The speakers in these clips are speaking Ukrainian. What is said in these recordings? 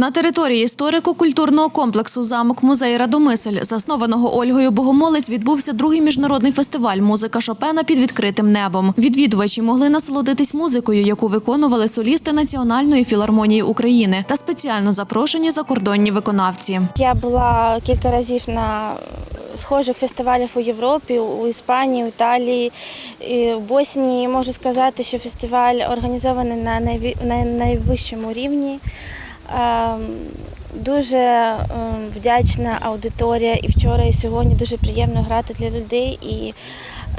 На території історико-культурного комплексу замок музей Радомисель, заснованого Ольгою Богомолець, відбувся другий міжнародний фестиваль Музика Шопена під відкритим небом. Відвідувачі могли насолодитись музикою, яку виконували солісти Національної філармонії України та спеціально запрошені закордонні виконавці. Я була кілька разів на схожих фестивалях у Європі, у Іспанії, у Італії, і Боснії. Можу сказати, що фестиваль організований на найвищому рівні. Ем, Дуже ем, вдячна аудиторія і вчора, і сьогодні дуже приємно грати для людей. І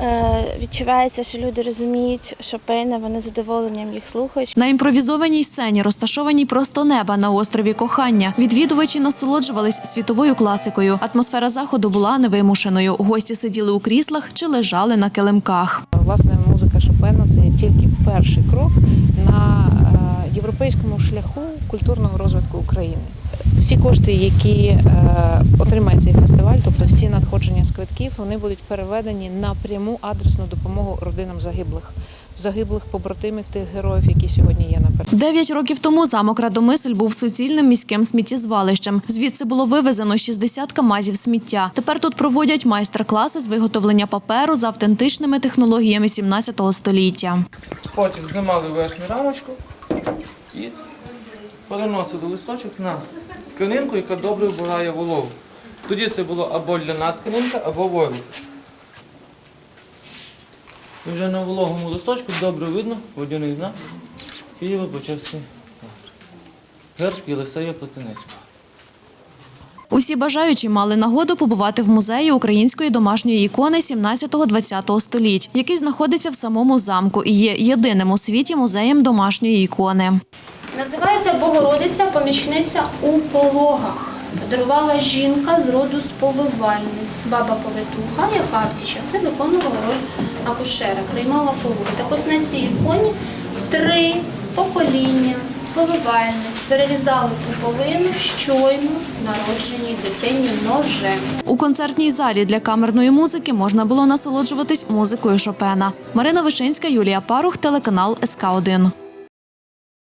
е, відчувається, що люди розуміють Шопена, вони з задоволенням їх слухають. На імпровізованій сцені, розташованій просто неба на острові Кохання, відвідувачі насолоджувались світовою класикою. Атмосфера заходу була невимушеною. Гості сиділи у кріслах чи лежали на килимках. Власне, музика Шопена це є тільки перший крок на е, європейському шляху культурного розвитку України. Всі кошти, які е, отримає цей фестиваль, тобто всі надходження з квитків, вони будуть переведені на пряму адресну допомогу родинам загиблих, загиблих побратимів тих героїв, які сьогодні є на передовій. Дев'ять років тому замок Радомисель був суцільним міським сміттєзвалищем. Звідси було вивезено 60 камазів сміття. Тепер тут проводять майстер-класи з виготовлення паперу за автентичними технологіями 17 століття. Потім знімали верхню рамочку і переносили листочок на тканинку, яка добре вбирає вологу. Тоді це було або ляна тканинка, або ворог. І вже на вологому листочку добре видно водяний знак Києва Почесний герб Єлисея Плетенецького. Усі бажаючі мали нагоду побувати в музеї української домашньої ікони 17-20 століть, який знаходиться в самому замку і є єдиним у світі музеєм домашньої ікони. Називається Богородиця, помічниця у пологах. Подарувала жінка з роду сповивальниць, баба повитуха, яка в ті часи виконувала роль акушера, приймала пологи. Так ось на цій іконі три покоління сповивальниць перерізали пуповину щойно народженій дитині ножем. У концертній залі для камерної музики можна було насолоджуватись музикою Шопена. Марина Вишинська, Юлія Парух, телеканал СК 1